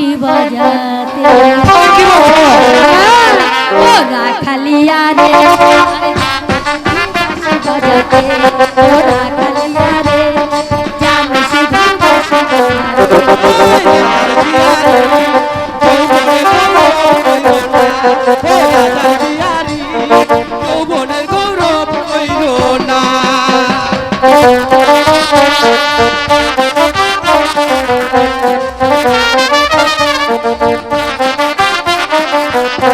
বাঁশি বাজাতে রাখালিয়া রে